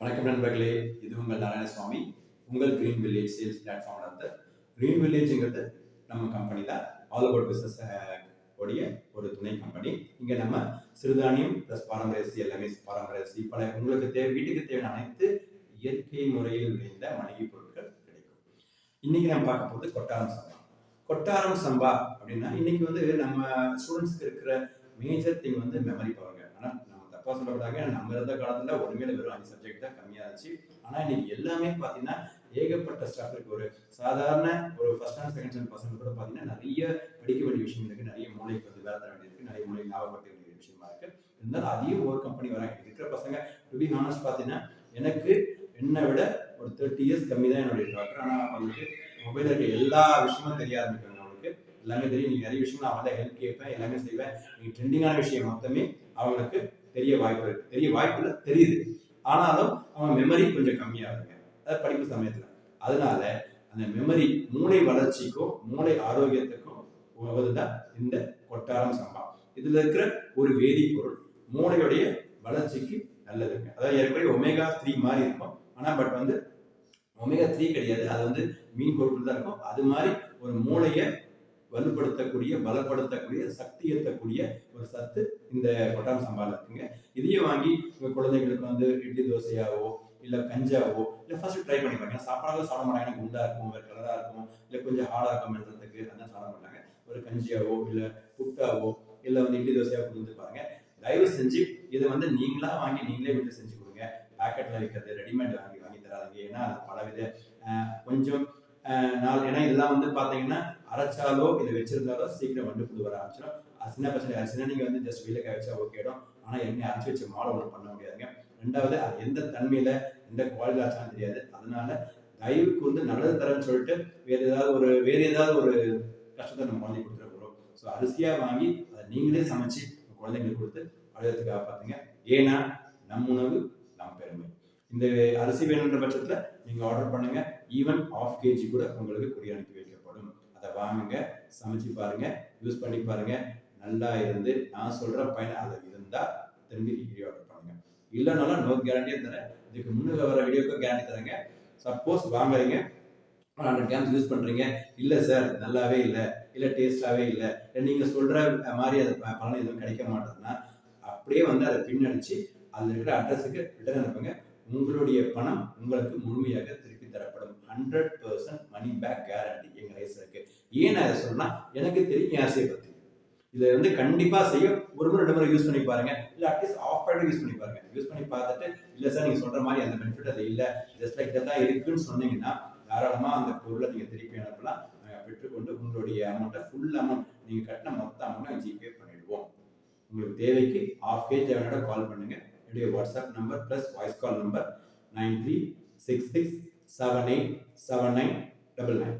வணக்கம் நண்பர்களே இது உங்கள் நாராயணசுவாமி. உங்கள் கிரீன் வில்லேஜ் சேல்ஸ் பிளாட்ஃபார்ம் நடந்த க்ரீன் வில்லேஜுங்கிறது நம்ம கம்பெனி தான் ஆல் அபவுட் பிஸ்னஸ் உடைய ஒரு துணை கம்பெனி இங்கே நம்ம சிறுதானியம் ப்ளஸ் பாரம்பரிய எல்லாமே பாரம்பரிய அரிசி பல உங்களுக்கு தேவை வீட்டுக்கு தேவையான அனைத்து இயற்கை முறையில் விளைந்த மளிகை பொருட்கள் கிடைக்கும். இன்னைக்கு நம்ம பார்க்க போகிறது கொட்டாரம் சம்பா. கொட்டாரம் சம்பா அப்படின்னா இன்னைக்கு வந்து நம்ம ஸ்டூடெண்ட்ஸ்க்கு இருக்கிற மேஜர் திங் வந்து மெமரி பவருங்க ஆனால் தப்பா சொல்லக்கூடாது நம்ம இருந்த காலத்துல ஒருமையில வெறும் அஞ்சு சப்ஜெக்ட் தான் கம்மியாக இருந்துச்சு. ஆனா இன்னைக்கு எல்லாமே பாத்தீங்கன்னா ஏகப்பட்ட ஸ்டாஃப் இருக்கு. ஒரு சாதாரண ஒரு ஃபர்ஸ்ட் அண்ட் செகண்ட் ஸ்டாண்ட் பசங்க கூட பாத்தீங்கன்னா நிறைய படிக்க வேண்டிய விஷயம் இருக்கு. நிறைய மூளைக்கு வந்து வேலை தர வேண்டியிருக்கு நிறைய மூளை ஞாபகப்படுத்த வேண்டிய விஷயமா இருக்கு. இருந்தாலும் அதையும் ஒரு கம்பெனி வராங்க இருக்கிற பசங்க டு பி ஹானஸ்ட் பாத்தீங்கன்னா எனக்கு என்னை விட ஒரு தேர்ட்டி இயர்ஸ் கம்மி தான் என்னுடைய டாக்டர் ஆனா அவங்களுக்கு மொபைல் இருக்க எல்லா விஷயமும் தெரிய ஆரம்பிக்கிறாங்க அவங்களுக்கு. எல்லாமே தெரியும். நீங்க நிறைய விஷயம் நான் அவங்கள ஹெல்ப் கேட்பேன் எல்லாமே செய்வேன். நீங்க ட்ரெண்டிங்கான விஷயம் மொத்தமே அவங்களுக்கு தெரிய வாய்ப்பு இருக்கு. தெரிய வாய்ப்பு இல்லை தெரியுது. ஆனாலும் அவன் மெமரி கொஞ்சம் கம்மியாகுதுங்க. அது படிப்பு சமயத்தில். அதனால அந்த மெமரி மூளை வளர்ச்சிக்கும் மூளை ஆரோக்கியத்துக்கும் உதவுதான் இந்த கொட்டாரம் சம்பா. இதுல இருக்கிற ஒரு வேதிப்பொருள் மூளையுடைய வளர்ச்சிக்கு நல்லதுங்க. அதாவது ஏற்கனவே ஒமேகா த்ரீ மாதிரி இருக்கும். ஆனால் பட் வந்து ஒமேகா த்ரீ கிடையாது. அது வந்து மீன் கொழுப்பு தான் இருக்கும். அது மாதிரி ஒரு மூளையை வலுப்படுத்தக்கூடிய பலப்படுத்தக்கூடிய சக்தி ஏற்றக்கூடிய ஒரு சத்து இந்த கொட்டாரம் சம்பால இருக்குங்க. இதையே வாங்கி உங்கள் குழந்தைங்களுக்கு வந்து இட்லி தோசையாவோ இல்லை கஞ்சாவோ இல்லை ஃபர்ஸ்ட் ட்ரை பண்ணி பாருங்க. சாப்பாடாக சாப்பிட மாட்டாங்க. குண்டா இருக்கும் வேற கலராக இருக்கும் இல்லை கொஞ்சம் ஹார்டா இருக்கும்ன்றதுக்கு அதான் சாப்பிட மாட்டாங்க. ஒரு கஞ்சியாவோ இல்லை புட்டாவோ இல்லை வந்து இட்லி தோசையாக கொடுத்து பாருங்க. தயவு செஞ்சு இதை வந்து நீங்களா வாங்கி நீங்களே வீட்டில் செஞ்சு கொடுங்க. பேக்கெட்டில் விற்கிறது ரெடிமேட் வாங்கி வாங்கி தராதீங்க. ஏன்னா அது பலவித கொஞ்சம் நாள் ஏன்னா இதெல்லாம் வந்து பார்த்தீங்கன்னா அரைச்சாலோ இதை வச்சிருந்தாலோ சீக்கிரம் வண்டு புது வர ஆரம்பிச்சிடும். சின்ன பசங்க அரிசினா நீங்கள் வந்து ஜஸ்ட் வீட்டில் காய ஓகேடும் ஆனால் எண்ணெய் அரைச்சி வச்ச மாலை ஒன்றும் பண்ண முடியாதுங்க. ரெண்டாவது அது எந்த தன்மையில் எந்த குவாலிட்டி ஆச்சாலும் தெரியாது. அதனால தயவுக்கு வந்து நல்லது தரேன்னு சொல்லிட்டு வேறு ஏதாவது ஒரு வேறு ஏதாவது ஒரு கஷ்டத்தை நம்ம குழந்தைக்கு கொடுத்துட ஸோ அரிசியாக வாங்கி அதை நீங்களே சமைச்சு குழந்தைங்களுக்கு கொடுத்து அழுகிறதுக்கு பார்த்தீங்க ஏன்னா நம் உணவு நம் பெருமை. இந்த அரிசி வேணுன்ற பட்சத்தில் நீங்கள் ஆர்டர் பண்ணுங்க. ஈவன் ஆஃப் கேஜி கூட உங்களுக்கு கொரியர் அனுப்பி வைக்கப்படும். அதை வாங்குங்க சமைச்சு பாருங்க யூஸ் பண்ணி பாருங்க. நல்லா இருந்து நான் சொல்ற பயன் அதை இருந்தால் திரும்பி ரீ ஆர்டர் பண்ணுங்க. இல்லைனாலும் நோ கேரண்டியே தரேன். இதுக்கு முன்னே வர வீடியோக்கு கேரண்டி தரேங்க. சப்போஸ் வாங்குறீங்க ஹண்ட்ரட் கிராம்ஸ் யூஸ் பண்ணுறீங்க இல்லை சார் நல்லாவே இல்லை. இல்லை டேஸ்டாகவே இல்லை. இல்லை நீங்கள் சொல்கிற மாதிரி அது ப- பலன் எதுவும் கிடைக்க மாட்டேதுன்னா அப்படியே வந்து அதை பின்னடிச்சு அதில் இருக்கிற அட்ரஸுக்கு ரிட்டர்ன் அனுப்புங்க. உங்களுடைய பணம் உங்களுக்கு முழுமையாக திருப்பி தரப்படும். Hundred percent money back guarantee எங்க ரைஸருக்கு ஏன் நான் இதை சொன்னா எனக்கு தெரியும் என் ஆசையை பத்தி. இதை வந்து கண்டிப்பா செய்யும் ஒரு முறை ரெண்டு முறை யூஸ் பண்ணி பாருங்க. இல்ல அட்லீஸ்ட் ஆஃப் பண்ணி யூஸ் பண்ணி பாருங்க. யூஸ் பண்ணி பார்த்துட்டு இல்ல சார் நீங்க சொல்ற மாதிரி அந்த பெனிஃபிட் அது இல்ல. ஜஸ்ட் லைக் தான் இருக்குன்னு சொன்னீங்கன்னா தாராளமா அந்த பொருளை நீங்க திருப்பி அனுப்பலாம். பெற்றுக்கொண்டு உங்களுடைய அமௌண்ட்டை ஃபுல் அமௌண்ட் நீங்க கட்டின மொத்த அமௌண்ட்டை ஜிபே பண்ணிடுவோம். உங்களுக்கு தேவைக்கு ஆஃப் கேஜ் தேவையோட கால் பண்ணுங்க. என்னுடைய WhatsApp number plus voice call number nine three six six seven eight seven nine double nine